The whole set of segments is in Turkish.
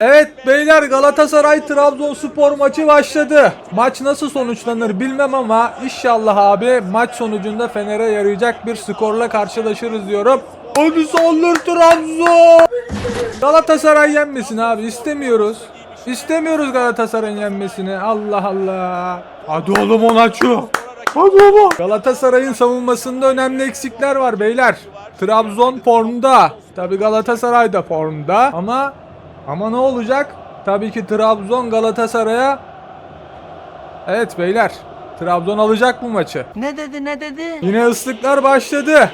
Evet beyler Galatasaray Trabzonspor maçı başladı. Maç nasıl sonuçlanır bilmem ama inşallah abi maç sonucunda Fener'e yarayacak bir skorla karşılaşırız diyorum. Hadi saldır Trabzon. Galatasaray yenmesin abi istemiyoruz. İstemiyoruz Galatasaray'ın yenmesini. Allah Allah. Hadi oğlum açıyor. Hadi oğlum. Galatasaray'ın savunmasında önemli eksikler var beyler. Trabzon formda. Tabi Galatasaray da formda ama ama ne olacak? Tabii ki Trabzon Galatasaray'a Evet beyler. Trabzon alacak bu maçı. Ne dedi ne dedi? Yine ıslıklar başladı.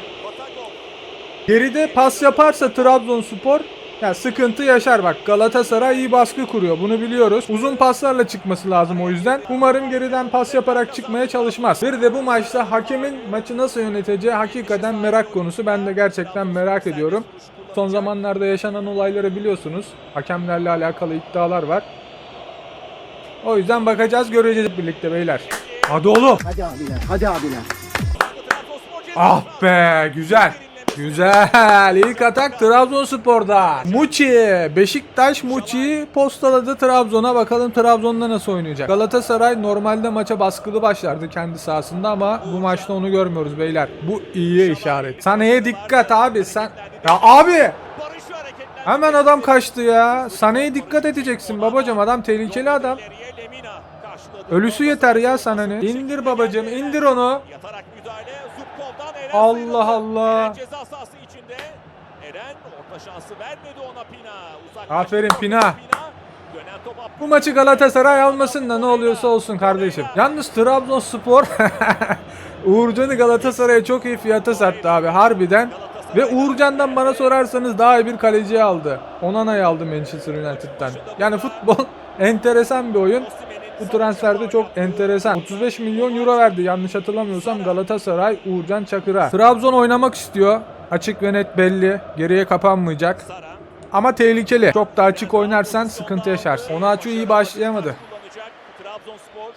Geride pas yaparsa Trabzonspor ya sıkıntı yaşar bak Galatasaray iyi baskı kuruyor bunu biliyoruz. Uzun paslarla çıkması lazım o yüzden. Umarım geriden pas yaparak çıkmaya çalışmaz. Bir de bu maçta hakemin maçı nasıl yöneteceği hakikaten merak konusu. Ben de gerçekten merak ediyorum. Son zamanlarda yaşanan olayları biliyorsunuz. Hakemlerle alakalı iddialar var. O yüzden bakacağız göreceğiz birlikte beyler. Hadi oğlum. Hadi abiler, hadi abiler. Ah be güzel. Güzel. İlk atak Trabzonspor'da. Muçi. Beşiktaş Muçi'yi postaladı Trabzon'a. Bakalım Trabzon'da nasıl oynayacak. Galatasaray normalde maça baskılı başlardı kendi sahasında ama bu maçta onu görmüyoruz beyler. Bu iyi işaret. Sane'ye dikkat abi sen. Ya abi. Hemen adam kaçtı ya. Sane'ye dikkat edeceksin babacım. Adam tehlikeli adam. Ölüsü yeter ya sana ne? İndir babacım indir onu. Allah. Allah. Aferin Pina. Bu maçı Galatasaray almasın da ne oluyorsa olsun kardeşim. Yalnız Trabzonspor Uğurcan'ı Galatasaray'a çok iyi fiyata sattı abi harbiden. Ve Uğurcan'dan bana sorarsanız daha iyi bir kaleci aldı. Onana'yı aldı Manchester United'dan. Yani futbol enteresan bir oyun. Bu transferde çok enteresan. 35 milyon euro verdi yanlış hatırlamıyorsam Galatasaray Uğurcan Çakır'a. Trabzon oynamak istiyor. Açık ve net belli. Geriye kapanmayacak. Ama tehlikeli. Çok da açık oynarsan sıkıntı yaşarsın. Onaçu iyi başlayamadı.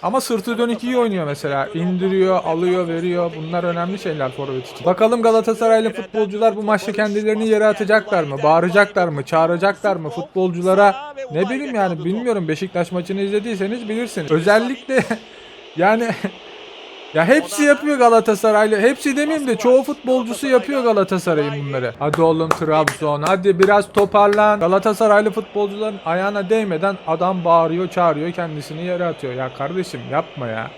Ama sırtı dönük iyi oynuyor mesela. İndiriyor, alıyor, veriyor. Bunlar önemli şeyler forvet için. Bakalım Galatasaraylı futbolcular bu maçta kendilerini yere atacaklar mı? Bağıracaklar mı? Çağıracaklar mı? Futbolculara ne bileyim yani bilmiyorum. Beşiktaş maçını izlediyseniz bilirsiniz. Özellikle yani ya hepsi yapıyor Galatasaraylı. Hepsi demeyeyim de çoğu futbolcusu yapıyor Galatasaray'ın bunları. Hadi oğlum Trabzon. Hadi biraz toparlan. Galatasaraylı futbolcuların ayağına değmeden adam bağırıyor, çağırıyor, kendisini yere atıyor. Ya kardeşim yapma ya.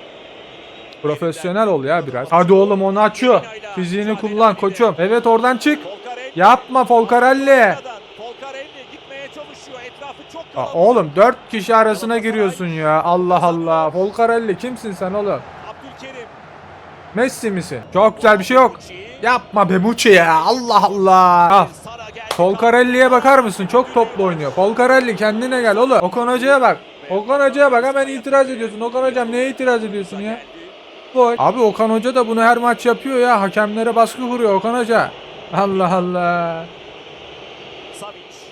Profesyonel ol ya biraz. Hadi oğlum onu açıyor. Fiziğini kullan koçum. Evet oradan çık. Yapma Folcarelli. Aa, oğlum dört kişi arasına giriyorsun ya. Allah Allah. Folcarelli kimsin sen oğlum? Messi misin? Çok güzel bir şey yok. Yapma be Muçi ya. Allah Allah. Al. Folcarelli'ye bakar mısın? Çok toplu oynuyor. Folcarelli kendine gel oğlum. Okan Hoca'ya bak. Okan Hoca'ya bak hemen itiraz ediyorsun. Okan Hocam neye itiraz ediyorsun ya? Gol. Abi Okan Hoca da bunu her maç yapıyor ya. Hakemlere baskı kuruyor Okan Hoca. Allah Allah.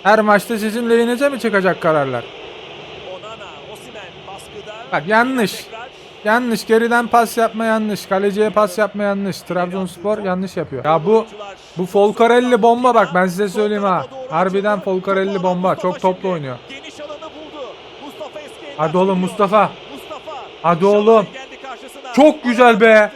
Her maçta sizin lehinize mi çıkacak kararlar? Bak yanlış. Yanlış. Geriden pas yapma yanlış. Kaleciye pas yapma yanlış. Trabzonspor yanlış yapıyor. Ya bu bu Folcarelli bomba bak ben size söyleyeyim ha. Harbiden Folcarelli bomba. Çok toplu oynuyor. Hadi oğlum Mustafa. Hadi oğlum. Çok güzel be.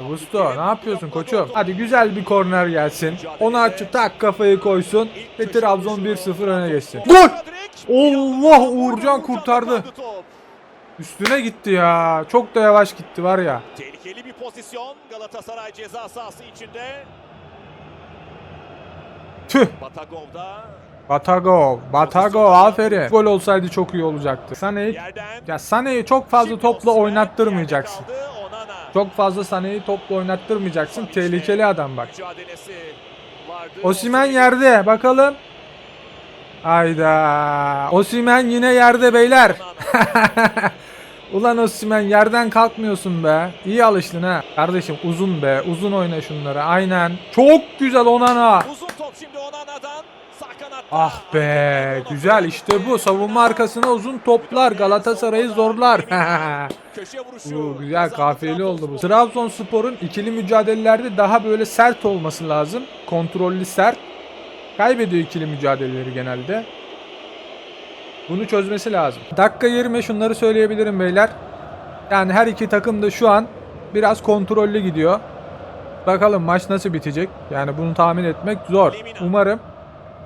Augusto ne yapıyorsun koçum? Hadi güzel bir korner gelsin. Onu açıp tak kafayı koysun. Ve Trabzon 1-0 öne geçsin. Gol! Allah Uğurcan kurtardı. Üstüne gitti ya. Çok da yavaş gitti var ya. Tehlikeli bir pozisyon Galatasaray ceza sahası içinde. Tüh. Batagov'da Batago. Batago aferin. Gol olsaydı çok iyi olacaktı. Sane'yi ya Sane'yi çok fazla topla oynattırmayacaksın. Çok fazla Sane'yi topla oynattırmayacaksın. Tehlikeli adam bak. Osimen yerde. Bakalım. Hayda. Osimen yine yerde beyler. Ulan Osimen yerden kalkmıyorsun be. İyi alıştın ha. Kardeşim uzun be. Uzun oyna şunları. Aynen. Çok güzel Onana. Uzun top şimdi Onana'dan. Ah be. Güzel işte bu. Savunma arkasına uzun toplar. Galatasaray'ı zorlar. Bu güzel kafiyeli oldu bu. Trabzonspor'un ikili mücadelelerde daha böyle sert olması lazım. Kontrollü sert. Kaybediyor ikili mücadeleleri genelde. Bunu çözmesi lazım. Dakika 20 şunları söyleyebilirim beyler. Yani her iki takım da şu an biraz kontrollü gidiyor. Bakalım maç nasıl bitecek? Yani bunu tahmin etmek zor. Umarım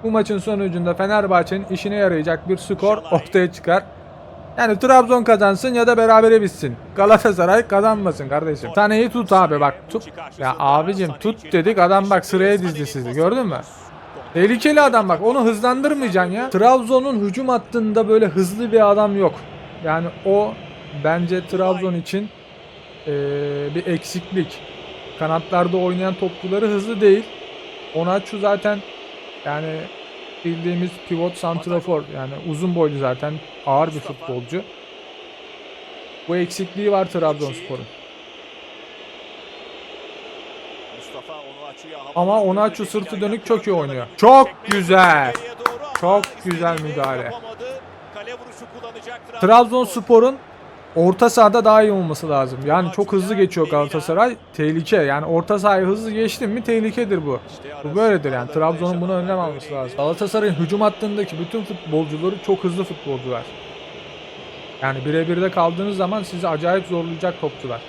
bu maçın sonucunda Fenerbahçe'nin işine yarayacak bir skor ortaya çıkar. Yani Trabzon kazansın ya da berabere bitsin. Galatasaray kazanmasın kardeşim. Taneyi tut abi bak tut. Ya abicim tut dedik adam bak sıraya dizdi sizi gördün mü? Tehlikeli adam bak onu hızlandırmayacaksın ya. Trabzon'un hücum hattında böyle hızlı bir adam yok. Yani o bence Trabzon için eee, bir eksiklik. Kanatlarda oynayan topçuları hızlı değil. Onaçu zaten yani bildiğimiz pivot santrafor yani uzun boylu zaten ağır bir futbolcu. Bu eksikliği var Trabzonspor'un. Ama. Onaçu sırtı dönük çok iyi oynuyor. Çok güzel. Çok güzel müdahale. Trabzonspor'un orta sahada daha iyi olması lazım. Yani çok hızlı geçiyor Galatasaray. Tehlike. Yani orta sahayı hızlı geçtin mi tehlikedir bu. Bu böyledir yani. Trabzon'un bunu önlem alması lazım. Galatasaray'ın hücum hattındaki bütün futbolcuları çok hızlı futbolcular. Yani birebirde kaldığınız zaman sizi acayip zorlayacak topçular.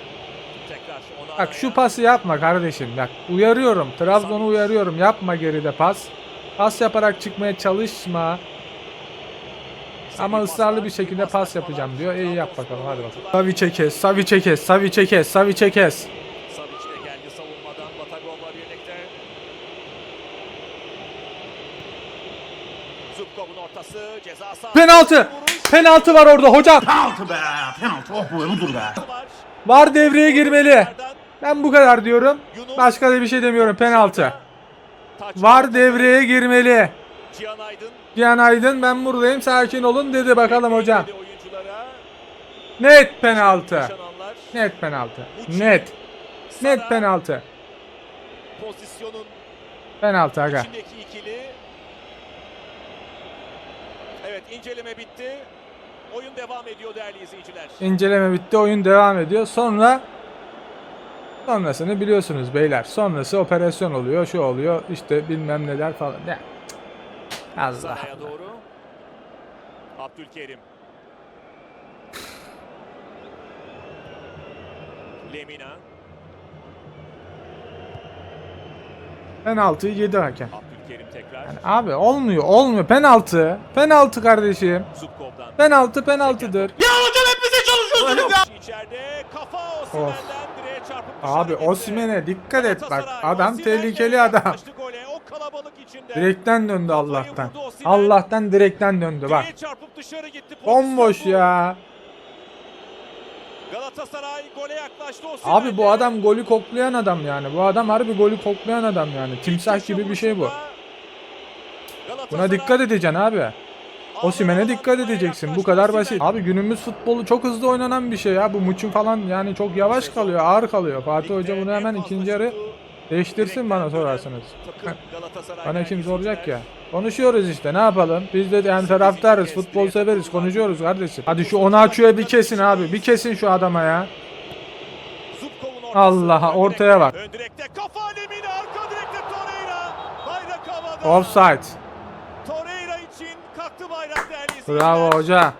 Bak şu pası yapma kardeşim. Bak uyarıyorum. Trabzon'u uyarıyorum. Yapma geride pas. Pas yaparak çıkmaya çalışma. Ama ısrarlı bir şekilde pas yapacağım diyor. İyi yap bakalım hadi bakalım. Saviç'e kes, Saviç'e kes, Saviç'e kes, Saviç'e kes. Savic de geldi savunmadan Batagov'la birlikte. Zubkov'un ortası ceza sahası. Penaltı! Penaltı var orada hocam. Penaltı be, penaltı. Oh bu budur be. Var devreye girmeli. Ben bu kadar diyorum. Başka da bir şey demiyorum. Penaltı. Var devreye girmeli. Cihan Aydın. Ben buradayım sakin olun dedi bakalım hocam. Net penaltı. Net penaltı. Net. Net penaltı. Pozisyonun Penaltı aga. Evet inceleme bitti. Oyun devam ediyor değerli izleyiciler. İnceleme bitti, oyun devam ediyor. Sonra sonrasını biliyorsunuz beyler. Sonrası operasyon oluyor, şu oluyor, işte bilmem neler falan. Ya. Allah. Saraya doğru. Abdülkerim. Lemina. Penaltıyı yedi hakem. Abdülkerim tekrar. Yani abi olmuyor, olmuyor. Penaltı. Penaltı kardeşim. Zubkov'dan. Penaltı penaltıdır. İçeride kafa Osimhen'den Abi. Osimhen'e dikkat et bak. Adam Osimhen tehlikeli adam. Direkten döndü Allah'tan. Allah'tan direkten döndü bak. Bomboş ya. Galatasaray gole yaklaştı Osimhen'le. Abi bu adam golü koklayan adam yani. Bu adam harbi golü koklayan adam yani. Timsah gibi bir şey bu. Buna dikkat edeceksin abi. Osimhen'e dikkat edeceksin. Bu kadar basit. Abi günümüz futbolu çok hızlı oynanan bir şey ya. Bu muçun falan yani çok yavaş kalıyor, ağır kalıyor. Fatih Hoca bunu hemen ikinci yarı değiştirsin bana sorarsanız. Bana kim soracak ya? Konuşuyoruz işte ne yapalım? Biz de yani taraftarız, futbol severiz, konuşuyoruz kardeşim. Hadi şu Onaçu'ya bir kesin abi. Bir kesin şu adama ya. Allah'a, ortaya bak. Ön Bravo hoca.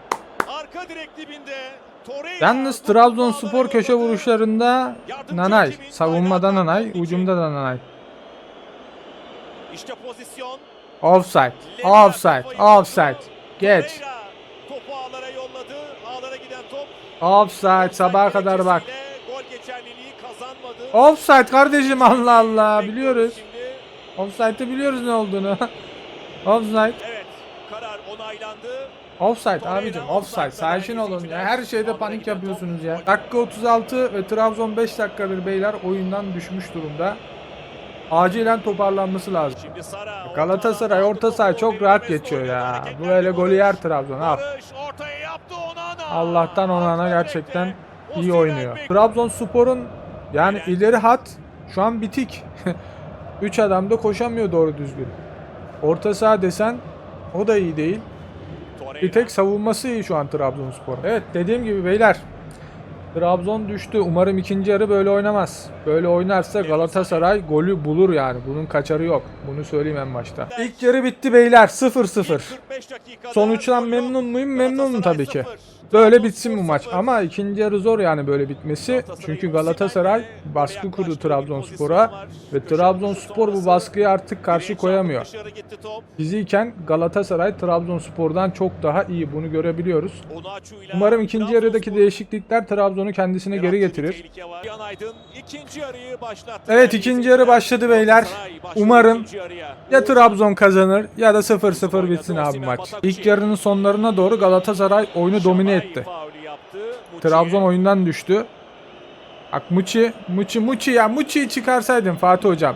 Arka direk dibinde Torreira. Yalnız Trabzonspor köşe vuruşlarında Nanay. Savunmada Nanay, hücumda da Nanay. İşte pozisyon. Offside. Offside. Offside. Geç. Topu ağlara yolladı. Ağlara giden top. Offside sabaha kadar bak. gerekçesiyle Gol geçerliliği kazanmadı. Offside kardeşim Allah Allah biliyoruz. Offside'ı biliyoruz ne olduğunu. Offside. Evet. Karar onaylandı. Offside abicim offside. Sakin olun ya. Her şeyde panik yapıyorsunuz ya. Dakika 36 ve Trabzon 5 dakikadır beyler oyundan düşmüş durumda. Acilen toparlanması lazım. Galatasaray orta saha çok rahat geçiyor ya. Bu böyle golü yer Trabzon al. Allah'tan Onana gerçekten iyi oynuyor. Trabzonspor'un yani ileri hat şu an bitik. 3 adam da koşamıyor doğru düzgün. Orta saha desen o da iyi değil. Bir tek savunması iyi şu an Trabzonspor. Evet dediğim gibi beyler Trabzon düştü. Umarım ikinci yarı böyle oynamaz. Böyle oynarsa Galatasaray golü bulur yani. Bunun kaçarı yok. Bunu söyleyeyim en başta. İlk yarı bitti beyler. 0-0. 45 dakikada Sonuçtan memnun muyum? Memnunum tabii ki. Böyle bitsin bu maç. 0-0. Ama ikinci yarı zor yani böyle bitmesi. Çünkü Galatasaray baskı kurdu Trabzonspor'a ve Trabzonspor bu baskıyı artık karşı koyamıyor. Fiziyken Galatasaray Trabzonspor'dan çok daha iyi bunu görebiliyoruz. Umarım ikinci yarıdaki değişiklikler Trabzon'u kendisine geri getirir. Evet, ikinci yarı başladı beyler. Umarım. Ya Trabzon kazanır ya da 0-0 bitsin abi maç. İlk yarının sonlarına doğru Galatasaray oyunu domine etti. Trabzon oyundan düştü. Bak Muçi, Muçi, Muçi ya Muçi'yi çıkarsaydın Fatih Hocam.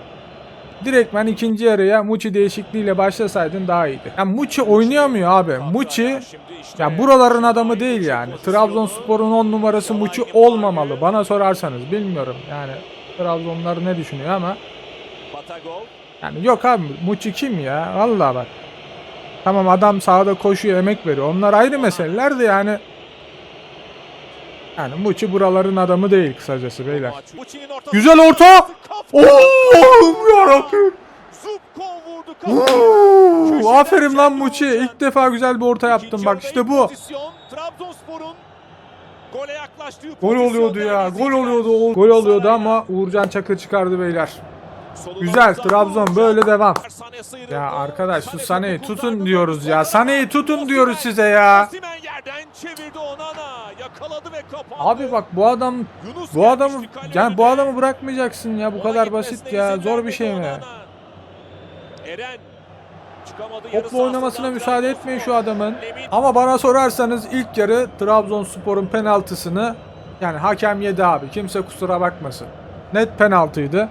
Direktmen ikinci yarıya Muçi değişikliğiyle başlasaydın daha iyiydi. Ya Muçi oynayamıyor abi. Muçi ya buraların adamı değil yani. Trabzonspor'un 10 numarası Muçi olmamalı. Bana sorarsanız bilmiyorum. Yani Trabzonlar ne düşünüyor ama yani yok abi Muçi kim ya? Vallahi bak. Tamam adam sahada koşuyor, emek veriyor. Onlar ayrı meseleler de yani yani Muçi buraların adamı değil kısacası beyler. Güzel orta. Oğlum yarabbim. Oo, Aferin lan Muçi. İlk defa güzel bir orta yaptın. Bak işte bu. gole yaklaştığı Gol oluyordu ya. Gol oluyordu. Gol oluyordu ama Uğurcan Çakır çıkardı beyler. Güzel Trabzon böyle devam. Ya arkadaş şu Sane Sane'yi tutun diyoruz ya. Sane'yi tutun diyoruz size ya. Yerden çevirdi Onana. Yakaladı ve kapandı. Abi bak bu adam Yunus bu adamı yani bu adamı bırakmayacaksın ya. Bu Ona kadar basit ya. Zor bir şey mi? Onana. Eren çıkamadı Topla oynamasına müsaade etmeyin şu adamın. Ama bana sorarsanız ilk yarı Trabzonspor'un penaltısını yani hakem yedi abi. Kimse kusura bakmasın. Net penaltıydı.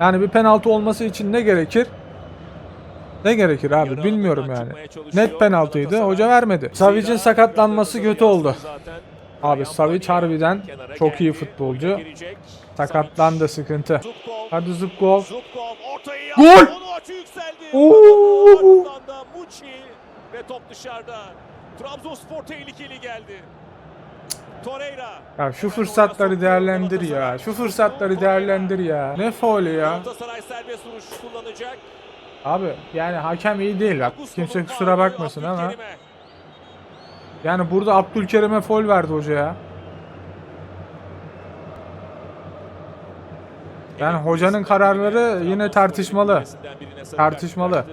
Yani bir penaltı olması için ne gerekir? Ne gerekir abi bilmiyorum yani. Net penaltıydı. Hoca vermedi. Savic'in sakatlanması kötü oldu. Abi Savic harbiden çok iyi futbolcu. Sakatlandı sıkıntı. Hadi Zubkov. Gol! Oo! Ardından da Muçi ve top dışarıda. Trabzonspor tehlikeli geldi. Torreira. Ya şu fırsatları değerlendir ya. Şu fırsatları değerlendir ya. Ne faulü ya. Galatasaray serbest vuruş kullanacak. Abi yani hakem iyi değil bak. Kimse kusura bakmasın ama. Yani burada Abdülkerim'e foul verdi hoca ya. Yani hocanın kararları yine tartışmalı. Tartışmalı.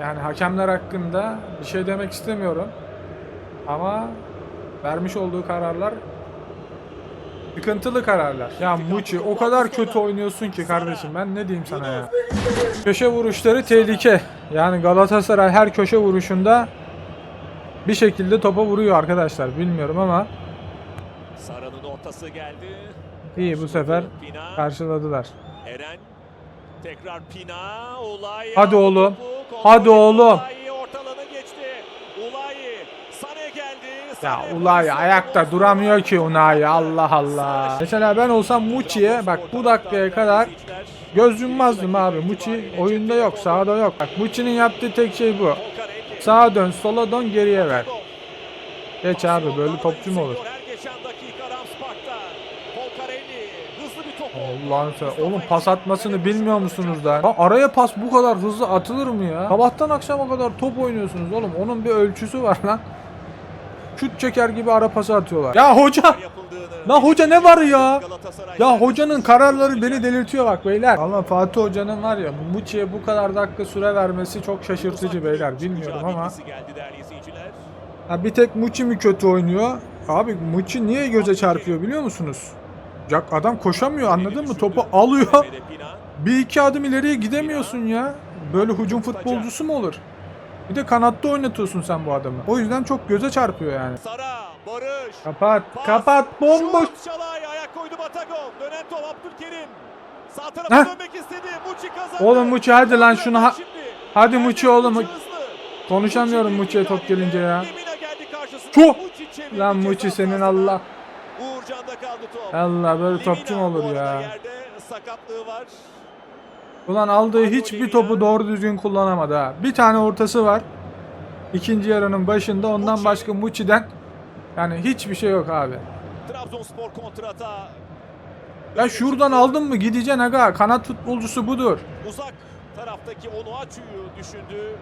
Yani hakemler hakkında bir şey demek istemiyorum. Ama vermiş olduğu kararlar sıkıntılı kararlar. Ya Muçi o kadar kötü oynuyorsun ki kardeşim ben ne diyeyim sana ya. Köşe vuruşları tehlike. Yani Galatasaray her köşe vuruşunda bir şekilde topa vuruyor arkadaşlar. Bilmiyorum ama Sara'nın ortası geldi. iyi bu sefer karşıladılar. Eren. Tekrar Pina. Ulay. Hadi oğlum. Hadi oğlum. Ulay ortalanı geçti. Ulay. Sane geldi. Ya Ulay ayakta duramıyor ki Unai Allah Allah. Mesela ben olsam Muçi'ye bak bu dakikaya kadar göz yummazdım abi. Muçi oyunda yok, sahada yok. Bak Muçi'nin yaptığı tek şey bu. Sağa dön, sola dön, geriye ver. Geç abi böyle topçu mu olur? Allah'ın sen oğlum pas atmasını bilmiyor musunuz lan? Ha, araya pas bu kadar hızlı atılır mı ya? Sabahtan akşama kadar top oynuyorsunuz oğlum. Onun bir ölçüsü var lan. Şut çeker gibi ara pası atıyorlar. Ya hoca! La hoca ne var ya? Ya hocanın kararları beni delirtiyor bak beyler. Valla Fatih Hoca'nın var ya Muçi'ye bu kadar dakika süre vermesi çok şaşırtıcı beyler. Bilmiyorum ama. Ha, bir tek Muçi mi kötü oynuyor? Abi Muçi niye göze çarpıyor biliyor musunuz? Ya adam koşamıyor anladın mı? Topu alıyor. Bir iki adım ileriye gidemiyorsun ya. Böyle hücum futbolcusu mu olur? Bir de kanatta oynatıyorsun sen bu adamı. O yüzden çok göze çarpıyor yani. Sara, Barış. Kapat, pas, kapat bomboş. şut, Şalay ayak koydu Batagov. Dönen top Abdülkerim. Sağ Heh. tarafa dönmek istedi. Muçi kazandı. Oğlum Muçi hadi lan şunu ha-. Hadi Muçi oğlum. Muçi hızlı. Konuşamıyorum Muçi Muçi'ye top gelince ya. Çok. Lan Muçi senin. Allah. Uğurcan'da kaldı top. Allah böyle topçu olur ya? Yerde sakatlığı var. Ulan aldığı hiçbir topu doğru düzgün kullanamadı ha. Bir tane ortası var. İkinci yarının başında ondan başka Muçi'den Yani hiçbir şey yok abi. Trabzonspor kontrata. Ya şuradan aldın mı gideceksin aga. Kanat futbolcusu budur. Uzak taraftaki Onuachu'yu düşündü.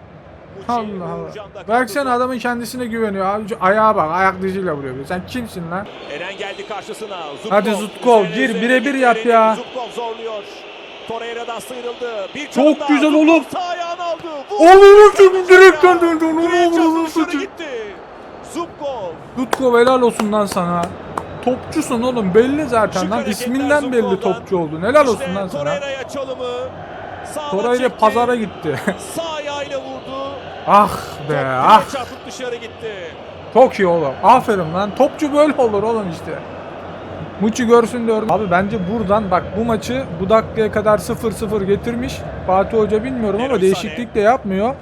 Muçi Allah Allah. Baksana adamın kendisine güveniyor abi. Ayağa bak. Ayak diziyle vuruyor. Sen kimsin lan? Eren geldi karşısına. Zutkov Hadi Zutkov, gir, birebir yap ya. Zutkov zorluyor. Torreira'dan sıyrıldı. Bir Çok daha. güzel oğlum. Sağ ayağını aldı. Oğlum çok direkten döndü. Buraya Onu sıçı. gitti. Zubkov. Dutkov helal olsun lan sana. Topçusun oğlum belli zaten Şık lan. İsminden belli Zubkov'dan. topçu oldun. Helal olsun İşte lan sana. Torreira'ya çalımı. Çekti. pazara gitti. Sağ ayağıyla vurdu. ah be ah. çarpıp dışarı gitti. Çok iyi oğlum. Aferin lan. Topçu böyle olur oğlum işte. Muçi görsün diyorum. Abi bence buradan bak bu maçı bu dakikaya kadar 0-0 getirmiş. Fatih Hoca bilmiyorum ama değişiklik de yapmıyor.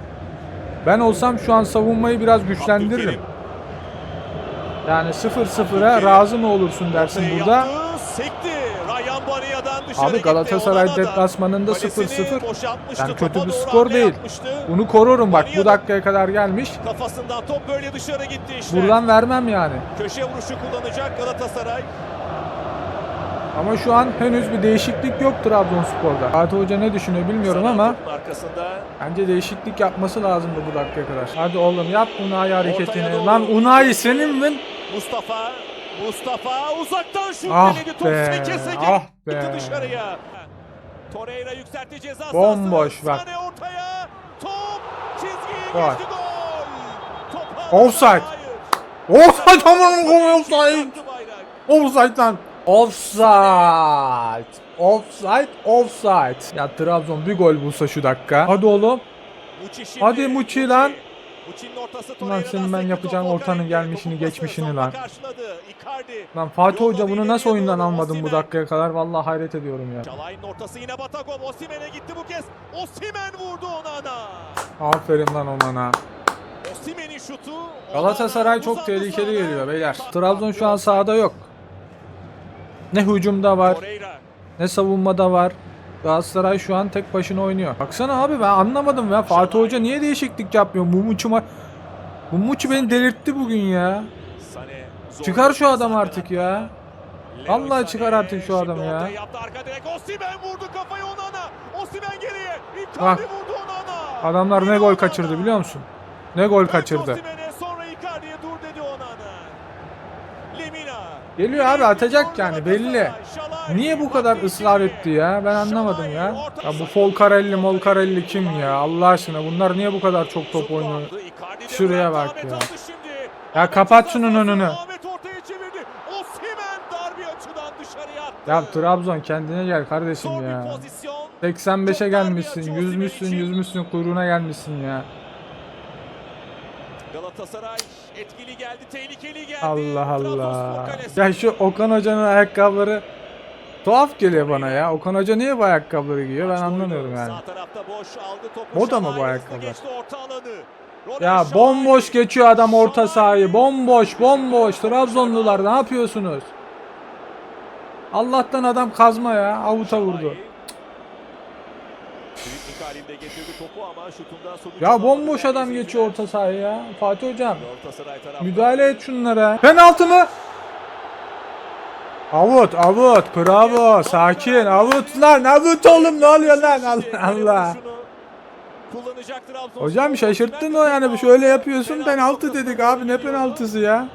Ben olsam şu an savunmayı biraz güçlendiririm. Yani 0-0'a Abdülkerim. razı mı olursun dersin burada. Abi. Galatasaray deplasmanında kalesini 0-0. boşaltmıştı. Yani kötü bir skor değil. Bunu korurum bak bu dakikaya kadar gelmiş. Kafasından top böyle dışarı gitti işte. Buradan vermem yani. Köşe vuruşu kullanacak Galatasaray. Ama şu an henüz bir değişiklik yok Trabzonspor'da. Fatih Hoca ne düşünüyor bilmiyorum ama bence değişiklik yapması lazımdı bu dakikaya kadar. Hadi oğlum yap Unai hareketini. Lan Unai senin mi? Mustafa Mustafa uzaktan şut Ah denedi. Top be, seke seke ah be. dışarıya. Torreira yükseltti ceza. Bomboş bak. Sane ortaya. Top çizgiyi Gol. geçti gol. Top ağlara, Offside. Offside aman koyayım offside. Offside lan. Offside. Offside, offside. Ya Trabzon bir gol bulsa şu dakika. Hadi oğlum. Muçi şimdi. Hadi Muçi lan. Muçi'nin ortası Lan senin ben Top ortanın gelmişini, geçmişini lan. Lan Fatih Hoca Yolladı bunu nasıl oyundan almadın bu dakikaya kadar? Vallahi hayret ediyorum ya. Çalay'ın ortası yine Batagov. Osimhen'e gitti bu kez. Osimhen vurdu Onana. Aferin lan Onana. Osimhen'in şutu. Galatasaray çok tehlikeli geliyor beyler. Trabzon şu an sahada yok. Ne hücumda var, ne savunmada var. Galatasaray şu an tek başına oynuyor. Baksana abi ben anlamadım ya. Fatih Hoca niye değişiklik yapmıyor? Mumuçu ma Mumuçu beni delirtti bugün ya. Çıkar şu adam artık ya. Sane çıkar artık şu adamı ya. Bak. Adamlar ne gol kaçırdı biliyor musun? Ne gol kaçırdı. Osimhen'e sonra Icardi'ye dur dedi Onana. Lemina. Geliyor abi atacak yani belli. Niye bu kadar ısrar etti ya? Ben anlamadım ya. Ya bu Folcarelli, Molcarelli kim ya? Allah aşkına bunlar niye bu kadar çok top oynuyor? Şuraya bak ya. Ya kapat şunun önünü. Ya Trabzon kendine gel kardeşim ya. bir pozisyon. 85'e Çok dar bir gelmişsin, yüzmüşsün, yüzmüşsün, kuyruğuna gelmişsin ya. Galatasaray etkili geldi, tehlikeli geldi. Allah Allah. Ya şu Okan Hoca'nın ayakkabıları tuhaf geliyor bana ya. Okan Hoca niye bu ayakkabıları giyiyor ben anlamıyorum yani. Moda mı bu Şalay ayakkabı? hızlı Geçti orta alanı. Roland Ya bomboş geçiyor adam orta sahayı. Bomboş, bomboş. Trabzonlular ne yapıyorsunuz? Allah'tan adam kazma ya. Avuta vurdu. Şalay. Büyük halinde getirdi topu ama şutundan sonuç Ya bomboş adam geçiyor orta sahaya ya. Fatih hocam. Müdahale et şunlara. Penaltı mı? Avut, avut. Bravo. Sakin. Avut lan. Avut oğlum. Ne oluyor lan? Allah Allah. Hocam şaşırttın o yani. Şöyle yapıyorsun penaltı dedik abi. Ne penaltısı ya?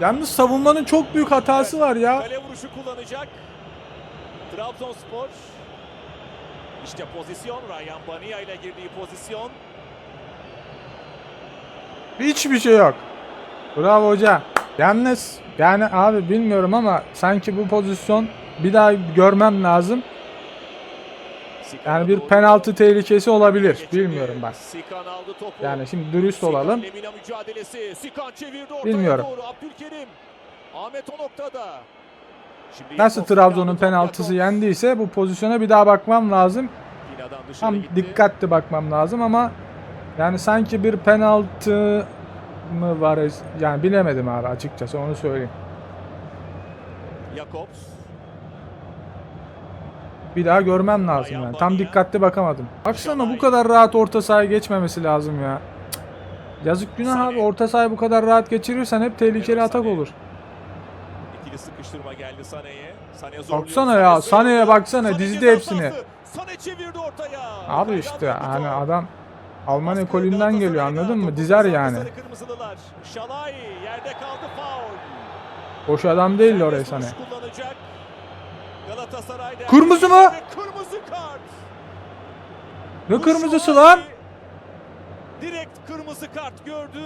Yalnız savunmanın çok büyük hatası var ya. Kale vuruşu kullanacak. Trabzonspor. İşte pozisyon. Ryan Bania ile girdiği pozisyon. Hiçbir şey yok. Bravo hoca. Yalnız yani abi bilmiyorum ama sanki bu pozisyon bir daha görmem lazım. Yani bir penaltı tehlikesi olabilir. Bilmiyorum ben. Yani şimdi dürüst olalım. Bilmiyorum. Ahmet o noktada. Nasıl Trabzon'un penaltısı yendiyse bu pozisyona bir daha bakmam lazım. Tam dikkatli bakmam lazım ama yani sanki bir penaltı mı var yani bilemedim abi açıkçası onu söyleyeyim. Jakobs. Bir daha görmem lazım yani. Tam dikkatli bakamadım. Baksana bu kadar rahat orta sahaya geçmemesi lazım ya. Yazık günah abi. Orta sahayı bu kadar rahat geçirirsen hep tehlikeli atak olur. İkili sıkıştırma geldi Sané'ye. Sané zorluyor. Baksana ya, Sané. Sané'ye baksana, Sané dizdi hepsini. Sané çevirdi ortaya. Abi işte hani top. adam Alman ekolünden geliyor anladın mı? Dizer yani. Şalay yerde kaldı faul. Boş adam değil oraya. Galatasaray'da. Kırmızı mı? Kırmızı kart. Ne kırmızısı lan? Direkt kırmızı kart gördü.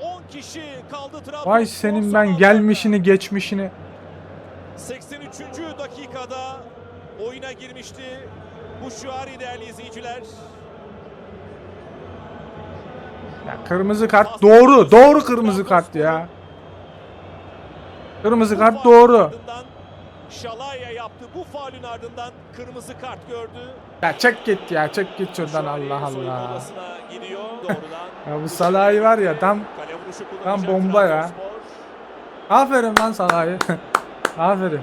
10 kişi kaldı Trabzonspor. Vay senin ben gelmişini geçmişini. 83. dakikada oyuna girmişti. Bu şuari değerli izleyiciler. Ya kırmızı kart doğru. Doğru kırmızı kart ya. Kırmızı kart doğru. Şalaya yaptı. Bu faulün ardından kırmızı kart gördü. Ya çek git ya çek git şuradan Allah Allah. gidiyor. Ya bu Salah'ı var ya tam Tam bomba ya. Aferin lan Salah'ı. aferin.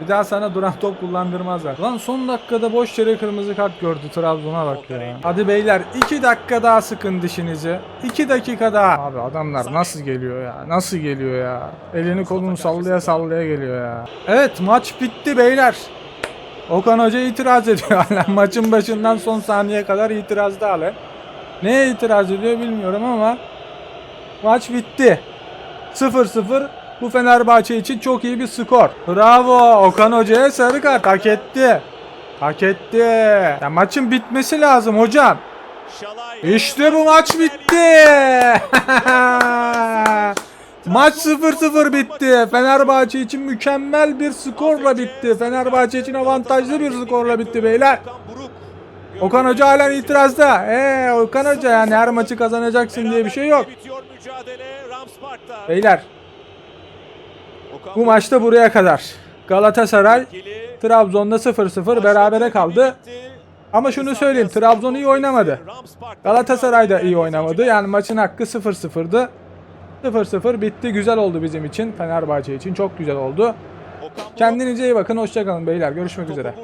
Bir daha sana duran top kullandırmazlar. Lan son dakikada boş yere kırmızı kart gördü Trabzon'a bak ya. Hadi beyler 2 dakika daha sıkın dişinizi. 2 dakika daha. Abi adamlar nasıl geliyor ya? Nasıl geliyor ya? Elini kolunu sallaya sallaya geliyor ya. Evet maç bitti beyler. Okan Hoca itiraz ediyor hala. Maçın başından son saniye kadar itirazda hala. Neye itiraz ediyor bilmiyorum ama maç bitti. 0-0 bu Fenerbahçe için çok iyi bir skor. Bravo Okan Hoca'ya sarı kart hak etti. Hak etti. Ya maçın bitmesi lazım hocam. İşte bu maç bitti. Maç 0-0 bitti. Fenerbahçe için mükemmel bir skorla bitti. Fenerbahçe için avantajlı bir skorla bitti beyler. Okan Hoca halen itirazda. Eee Okan Hoca yani her maçı kazanacaksın diye bir şey yok. Beyler bu maçta buraya kadar. Galatasaray. Trabzon'da 0-0 berabere kaldı. Ama şunu söyleyeyim Trabzon iyi oynamadı. Galatasaray da iyi oynamadı. Yani maçın hakkı 0-0'dı. 0-0 bitti. Güzel oldu bizim için. Fenerbahçe için çok güzel oldu. Kendinize iyi bakın. Hoşçakalın beyler. Görüşmek üzere.